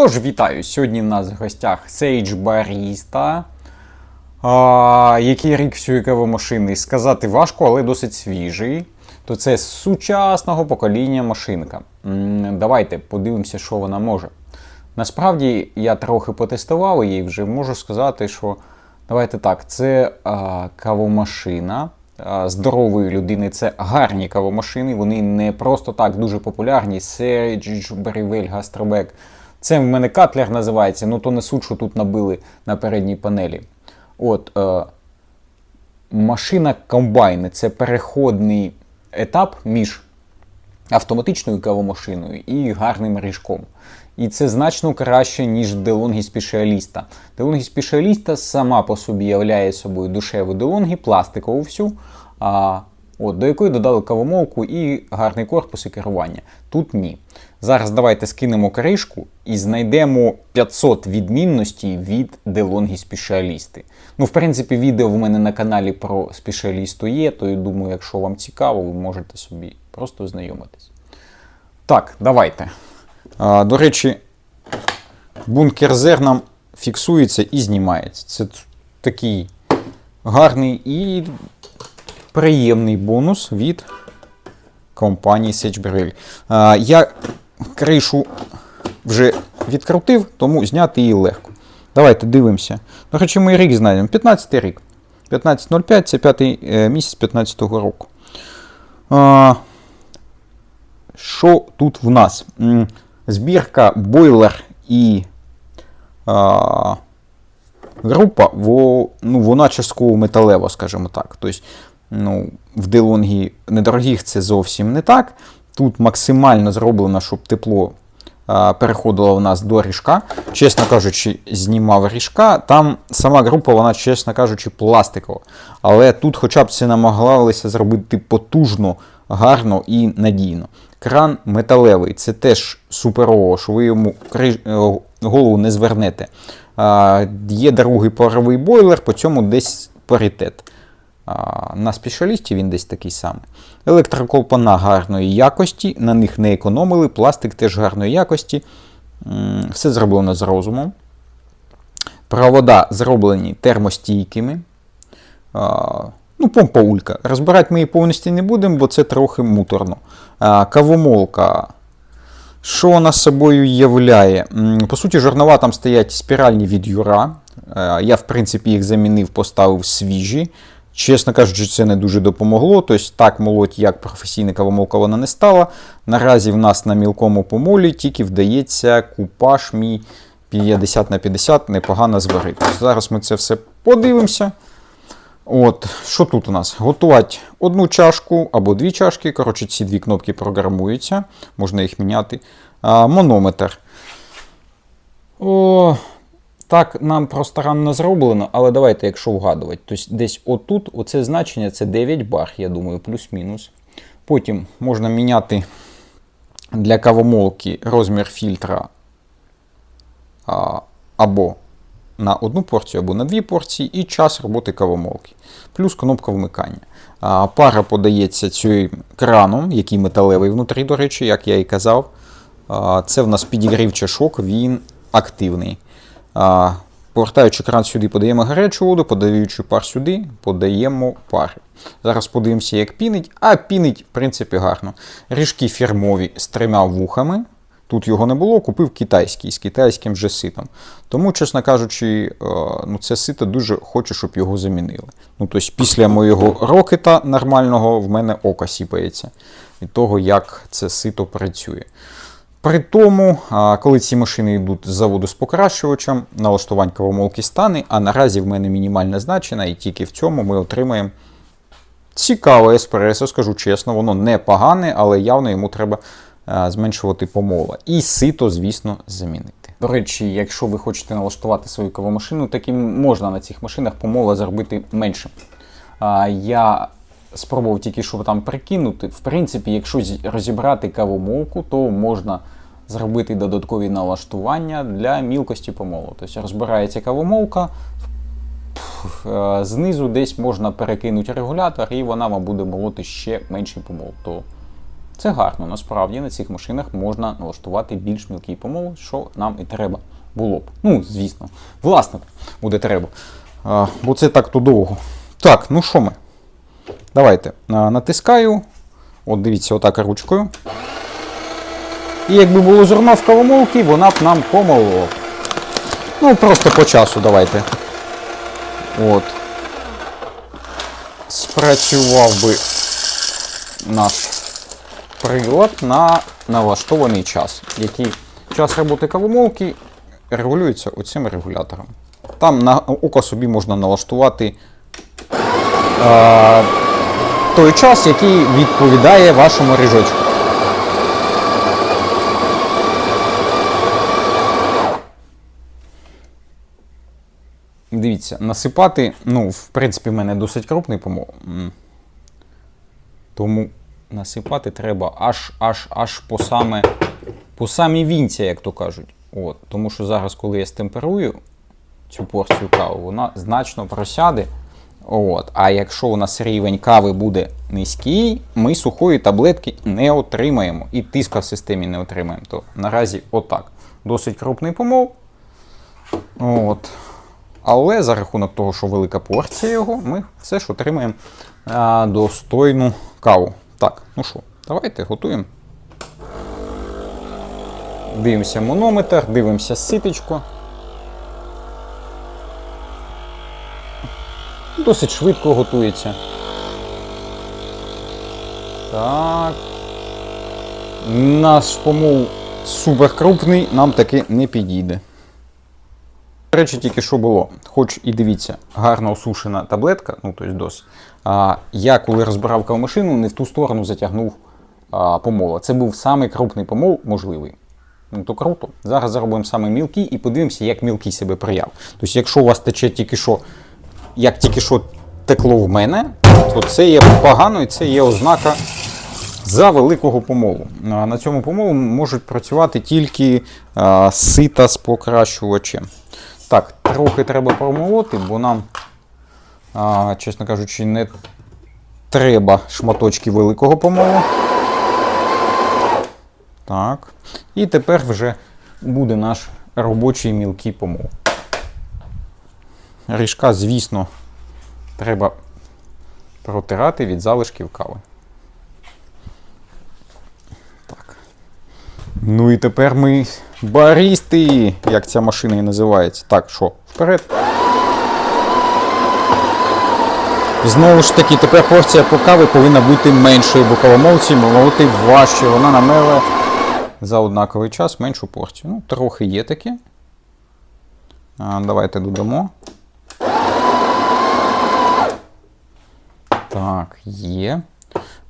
Тож, вітаю! Сьогодні в нас в гостях Sage Barista. А, який рік всієї кавомашини сказати важко, але досить свіжий. То це сучасного покоління машинка. Давайте подивимося, що вона може. Насправді я трохи потестував її, вже можу сказати, що давайте так, це а, кавомашина здорової людини. Це гарні кавомашини. Вони не просто так дуже популярні. Sage, Breville, Gastrobec. Це в мене катлер називається, ну то не суть, що тут набили на передній панелі. От, е, машина комбайн це переходний етап між автоматичною кавомашиною і гарним ріжком. І це значно краще, ніж DeLonghi Specialista. DeLonghi Specialista сама по собі являє собою душеву DeLonghi, пластикову всю, а, от, до якої додали кавомолку і гарний корпус і керування. Тут ні. Зараз давайте скинемо кришку і знайдемо 500 відмінностей від DeLonghi Specialista. Ну, в принципі, відео в мене на каналі про спеціалісту є, то я думаю, якщо вам цікаво, ви можете собі просто знайомитись. Так, давайте. А, до речі, бункер зерном фіксується і знімається. Це такий гарний і приємний бонус від компанії А, Я кришу вже відкрутив, тому зняти її легко. Давайте дивимося. До речі, ми рік знайдемо. 15 й рік. 15.05 це п'ятий е, місяць 15-го року. Що тут в нас? Збірка бойлер і а, група, во, ну, вона частково металева, скажімо так. Тобто, ну, в DeLonghi недорогих це зовсім не так. Тут максимально зроблено, щоб тепло а, переходило в нас до ріжка. Чесно кажучи, знімав ріжка. Там сама група, вона, чесно кажучи, пластикова. Але тут хоча б це намагалися зробити потужно, гарно і надійно. Кран металевий, це теж суперово, що ви йому е, голову не звернете. А, є другий паровий бойлер, по цьому десь паритет. На спеціалісті він десь такий самий. Електроколпана гарної якості, на них не економили, пластик теж гарної якості. Все зроблено з розумом. Провода зроблені термостійкими. Ну, помпа улька. Розбирати ми її повністю не будемо, бо це трохи муторно. Кавомолка. Що вона собою являє? По суті, жорнова там стоять спіральні від Юра. Е, Я, в принципі, їх замінив, поставив свіжі. Чесно кажучи, це не дуже допомогло. Тобто так молоть, як професійна кавомолка вона не стала. Наразі в нас на мілкому помолі тільки вдається купаж мій 50 на 50 непогано зварити. Зараз ми це все подивимося. От, що тут у нас? Готувати одну чашку або дві чашки. Коротше, ці дві кнопки програмуються, можна їх міняти. А, монометр. О, так, нам пространно зроблено, але давайте, якщо вгадувати, то десь отут, оце значення це 9 бар, я думаю, плюс-мінус. Потім можна міняти для кавомолки розмір фільтра а, або на одну порцію, або на дві порції, і час роботи кавомолки. Плюс кнопка вмикання. А, пара подається цим краном, який металевий внутрі, до речі, як я і казав. А, це в нас підігрів чашок, він активний. Повертаючи кран сюди, подаємо гарячу воду, подаючи пар сюди, подаємо пари. Зараз подивимося, як пінить, а пінить, в принципі, гарно. Ріжки фірмові з трьома вухами. Тут його не було, купив китайський з китайським же ситом. Тому, чесно кажучи, е, ну, це сито дуже хочу, щоб його замінили. Ну, тобто, після моєго рокета нормального в мене око сіпається від того, як це сито працює. При тому, коли ці машини йдуть з заводу з покращувачем, налаштувань кавомолки стане, а наразі в мене мінімальне значення, і тільки в цьому ми отримаємо цікаве еспресо, скажу чесно, воно не погане, але явно йому треба зменшувати помола. І сито, звісно, замінити. До речі, якщо ви хочете налаштувати свою кавомашину, таким можна на цих машинах помола зробити менше. Я спробував тільки що там прикинути. В принципі, якщо розібрати кавомолку, то можна зробити додаткові налаштування для мілкості помолу. Тобто розбирається кавомолка, е, знизу десь можна перекинути регулятор, і вона вам буде молоти ще менший помол. То Це гарно, насправді на цих машинах можна налаштувати більш мілкий помол, що нам і треба було б. Ну, звісно, власнику буде треба. А, бо це так то довго. Так, ну що ми? Давайте. Натискаю. От дивіться, отак ручкою. І якби було зерно в кавомолці, вона б нам помолола. Ну, просто по часу давайте. От. Спрацював би наш прилад на налаштований час, який час роботи кавомолки регулюється оцим регулятором. Там на око собі можна налаштувати той час, який відповідає вашому ріжочку. Дивіться, насипати, ну, в принципі, в мене досить крупний помол. Тому насипати треба аж аж аж по саме по самій вінці, як то кажуть. От. Тому що зараз, коли я стемперую цю порцію кави, вона значно просяде. От. А якщо у нас рівень кави буде низький, ми сухої таблетки не отримаємо. І тиска в системі не отримаємо. То наразі отак. Досить крупний помол. От. Але за рахунок того, що велика порція його, ми все ж отримаємо а, достойну каву. Так, ну що, давайте готуємо. Дивимося манометр, дивимося ситочку. Досить швидко готується. Так. Наш помол супер крупний, нам таки не підійде. До речі, тільки що було, хоч і дивіться, гарно осушена таблетка, ну тобто дос. А, я коли розбирав кавомашину, не в ту сторону затягнув а, помола. Це був самий крупний помол можливий. Ну то круто. Зараз заробимо саме мілкий і подивимося, як мілкий себе прояв. Тобто, якщо у вас тече тільки що, як тільки що текло в мене, то це є погано і це є ознака за великого помолу. На цьому помолу можуть працювати тільки а, сита з покращувачем. Так, трохи треба промолоти, бо нам, а, чесно кажучи, не треба шматочки великого помолу. Так. І тепер вже буде наш робочий мілкий помол. Ріжка, звісно, треба протирати від залишків кави. Так. Ну і тепер ми барісти, як ця машина і називається. Так, що, вперед. Знову ж таки, тепер порція по кави повинна бути меншою, бо кавомолці молоти важче. Вона намеле за однаковий час меншу порцію. Ну, трохи є таке. Давайте додамо. Так, є.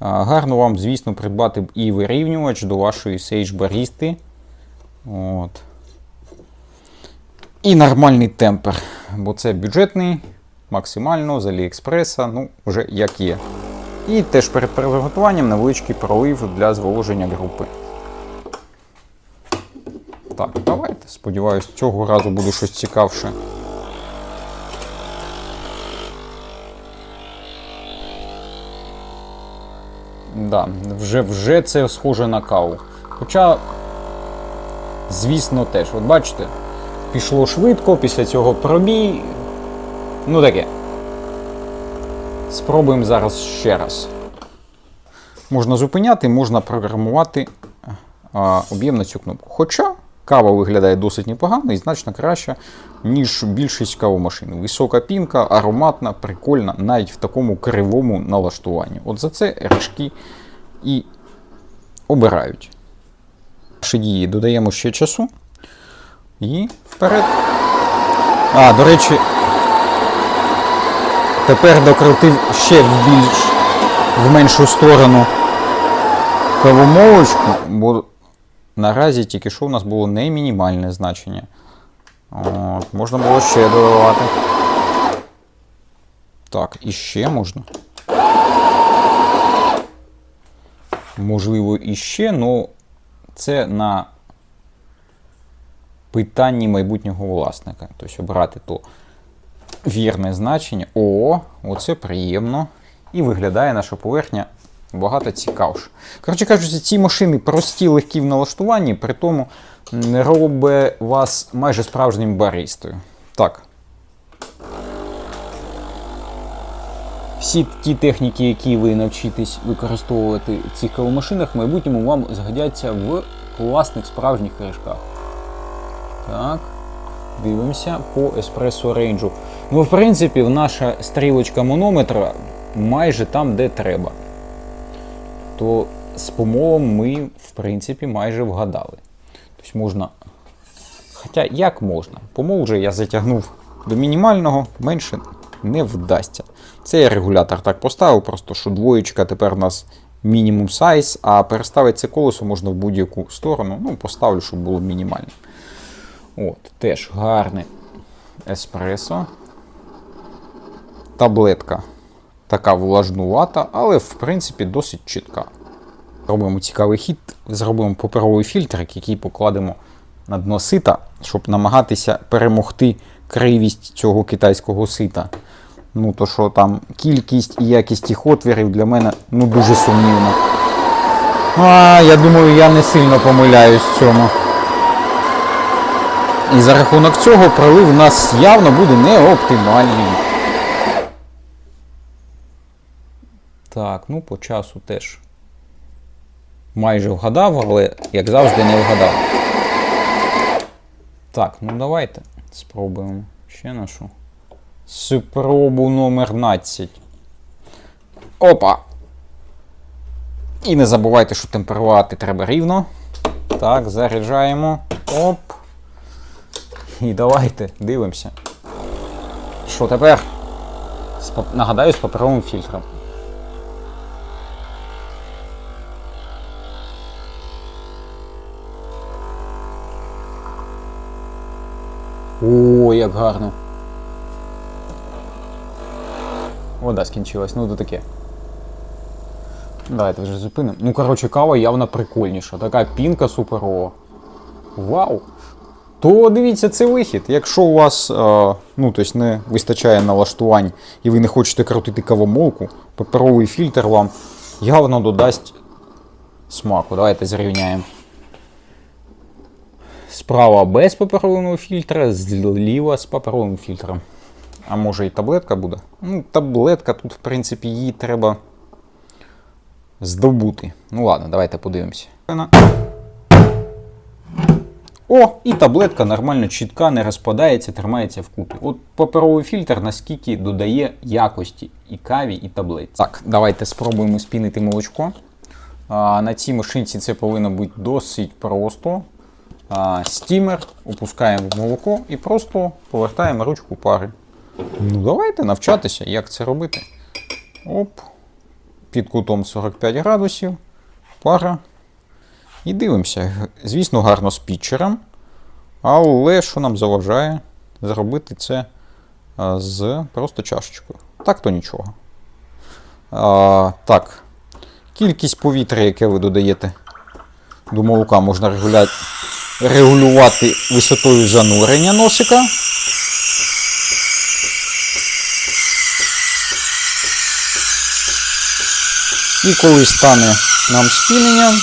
Гарно вам, звісно, придбати і вирівнювач до вашої Sage барісти. От. І нормальний темпер, бо це бюджетний, максимально з Аліекспреса, ну, вже як є. І теж перед приготуванням невеличкий пролив для зволоження групи. Так, давайте. Сподіваюсь, цього разу буде щось цікавше. Да, вже, вже це схоже на каву. Хоча, звісно, теж, от бачите, пішло швидко, після цього пробій. Ну таке. Спробуємо зараз ще раз. Можна зупиняти, можна програмувати об'єм на цю кнопку. Хоча кава виглядає досить непогано і значно краще, ніж більшість кавомашин. Висока пінка, ароматна, прикольна, навіть в такому кривому налаштуванні. От за це ріжки і обирають. Наші додаємо ще часу. І вперед. А, до речі, тепер докрутив ще в більш в меншу сторону кавомолочку, бо наразі тільки що у нас було не мінімальне значення. От, можна було ще додавати. Так, і ще можна. Можливо, і ще, але це на питанні майбутнього власника. Тобто обрати то вірне значення. О, оце приємно. І виглядає наша поверхня багато цікавше. Коротше кажучи, ці машини прості, легкі в налаштуванні, при тому не робить вас майже справжнім баристою. Так. Всі ті техніки, які ви навчитесь використовувати в цих кавомашинах, в майбутньому вам згодяться в класних справжніх кришках. Так. Дивимося по еспресо рейнджу. Ну, в принципі, наша стрілочка манометра майже там, де треба. То з помолом ми, в принципі, майже вгадали. Тобто можна. Хоча як можна? Помол вже я затягнув до мінімального, менше не вдасться. Це я регулятор так поставив, просто що двоєчка тепер у нас мінімум сайз, а переставити це колесо можна в будь-яку сторону. Ну, поставлю, щоб було мінімальне. От, теж гарне еспресо. Таблетка така влажнувата, але в принципі досить чітка. Робимо цікавий хід, зробимо паперовий фільтрик, який покладемо на дно сита, щоб намагатися перемогти кривість цього китайського сита. Ну, то що там кількість і якість їх отвірів для мене ну, дуже сумнівна. А, я думаю, я не сильно помиляюсь в цьому. І за рахунок цього пролив у нас явно буде не Так, ну по часу теж майже вгадав, але як завжди не вгадав. Так, ну давайте спробуємо ще нашу. Спробу номер 12. Опа! І не забувайте, що темперувати треба рівно. Так, заряджаємо. Оп. І давайте дивимося. Що тепер? Нагадаю, з паперовим фільтром. О, як гарно. Вода скінчилась, ну то таке. Давайте вже зупинимо. Ну, коротше, кава явно прикольніша. Така пінка суперова. Вау! То дивіться, це вихід. Якщо у вас е, ну, тобто не вистачає налаштувань і ви не хочете крутити кавомолку, паперовий фільтр вам явно додасть смаку. Давайте зрівняємо. Справа без паперового фільтра, зліва з паперовим фільтром. А може і таблетка буде? Ну, таблетка тут, в принципі, її треба здобути. Ну ладно, давайте подивимося. О, і таблетка нормально чітка, не розпадається, тримається вкупі. От паперовий фільтр наскільки додає якості і каві, і таблетці. Так, давайте спробуємо спінити молочко. А, на цій машинці це повинно бути досить просто. Стімер, опускаємо в молоко і просто повертаємо ручку пари. Ну, давайте навчатися, як це робити. Оп. Під кутом 45 градусів. Пара. І дивимося. Звісно, гарно з пітчером. Але що нам заважає зробити це з просто чашечкою. Так то нічого. А, так. Кількість повітря, яке ви додаєте до молока, можна регуля... регулювати висотою занурення носика. І коли стане нам спінення,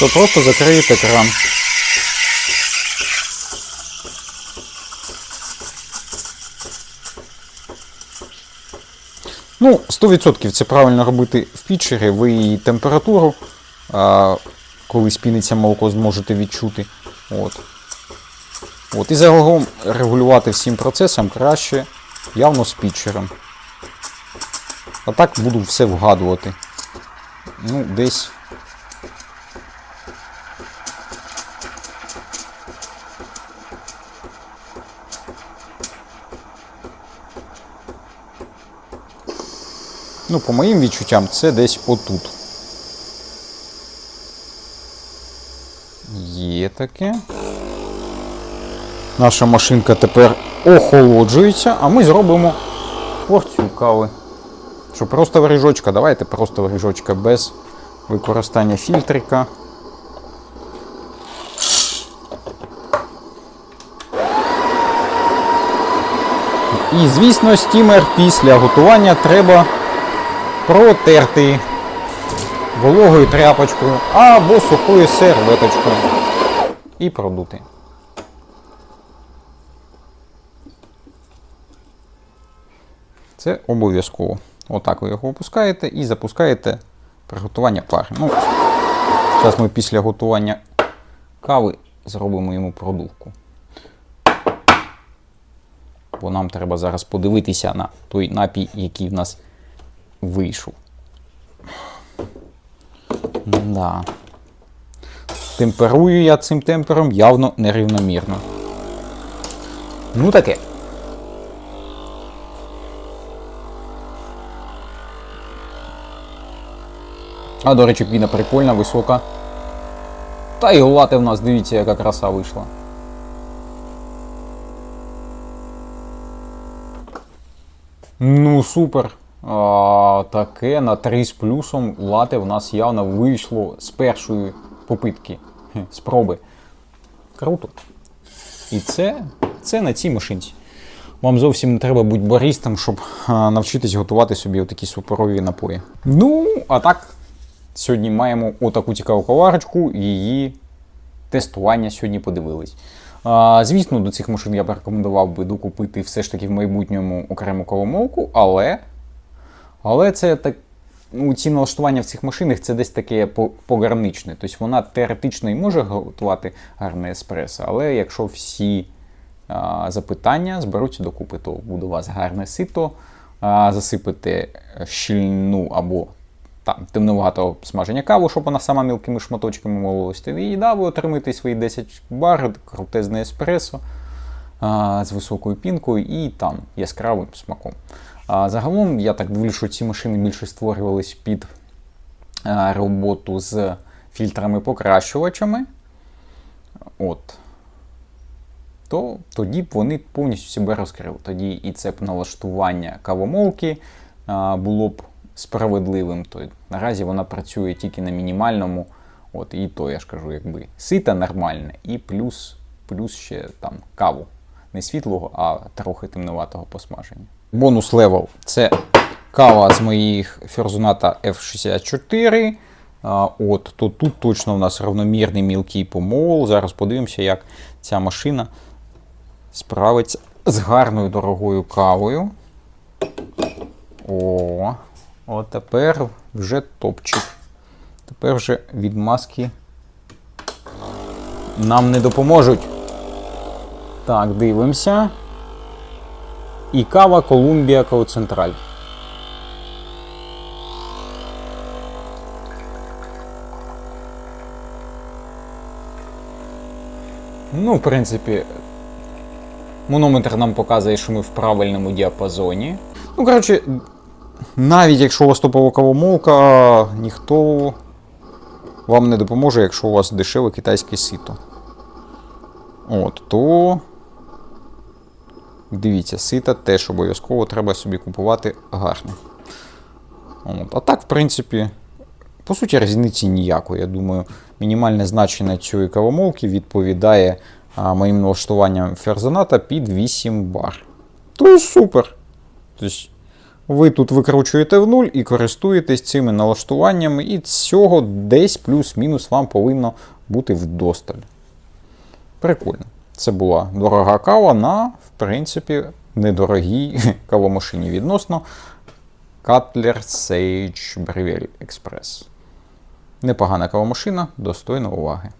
то просто закриєте кран. Ну, 100% це правильно робити в пітчері, ви її температуру, коли спіниться молоко, зможете відчути. От. От. І загалом регулювати всім процесом краще явно з пітчером. А так буду все вгадувати. Ну, десь. Ну, по моїм відчуттям, це десь отут. Є таке. Наша машинка тепер охолоджується, а ми зробимо порцію кави. Що просто виріжочка, давайте просто виріжочка без використання фільтрика. І, звісно, стімер після готування треба протерти вологою тряпочкою або сухою серветочкою і продути. Це обов'язково. Отак ви його опускаєте і запускаєте приготування пари. Ну, зараз ми після готування кави зробимо йому продувку. Бо нам треба зараз подивитися на той напій, який в нас вийшов. Да. Темперую я цим темпером явно нерівномірно. Ну таке. А, до речі, піна прикольна, висока. Та і лати в нас, дивіться, яка краса вийшла. Ну, супер. А, таке на 3 з плюсом лате в нас явно вийшло з першої попитки. Спроби. Круто. І це, це на цій машинці. Вам зовсім не треба бути баристом, щоб навчитись готувати собі отакі суперові напої. Ну, а так, сьогодні маємо отаку цікаву коварочку, її тестування сьогодні подивились. А, звісно, до цих машин я б рекомендував би докупити все ж таки в майбутньому окрему коломолку, але, але це так. Ну, ці налаштування в цих машинах це десь таке пограничне. Тобто вона теоретично і може готувати гарне еспресо, але якщо всі а, запитання зберуться докупи, то буде у вас гарне сито, а, засипите щільну або там, темнуватого смаження каву, щоб вона сама мілкими шматочками мололась. І да, ви отримаєте свої 10 бар, крутезне еспресо а, з високою пінкою і там яскравим смаком. А, загалом, я так дивлюсь, що ці машини більше створювались під роботу з фільтрами-покращувачами. От. То тоді б вони повністю себе розкрили. Тоді і це б налаштування кавомолки а, було б справедливим. То наразі вона працює тільки на мінімальному. От, і то я ж кажу, якби сита нормальне, і плюс, плюс ще там каву. Не світлого, а трохи темнуватого посмаження. Бонус левел це кава з моїх Ферзоната F64. От, то тут точно у нас равномірний мілкий помол. Зараз подивимося, як ця машина справиться з гарною дорогою кавою. О, от тепер вже топчик. Тепер вже відмазки нам не допоможуть. Так, дивимося. І кава Колумбія Коуцентраль. Ну, в принципі, манометр нам показує, що ми в правильному діапазоні. Ну, коротше, навіть якщо у вас топова кавомолка, ніхто вам не допоможе, якщо у вас дешеве китайське сито. От, то. Дивіться, сита теж обов'язково треба собі купувати гарне. От. А так, в принципі, по суті, різниці ніякої. Я думаю, мінімальне значення цієї кавомолки відповідає а, моїм налаштуванням ферзоната під 8 бар. То є супер. Тобто, ви тут викручуєте в нуль і користуєтесь цими налаштуваннями, і цього десь плюс-мінус вам повинно бути вдосталь. Прикольно. Це була дорога кава на, в принципі, недорогій кавомашині відносно Cutler Sage Breville Express. Непогана кавомашина, достойна уваги.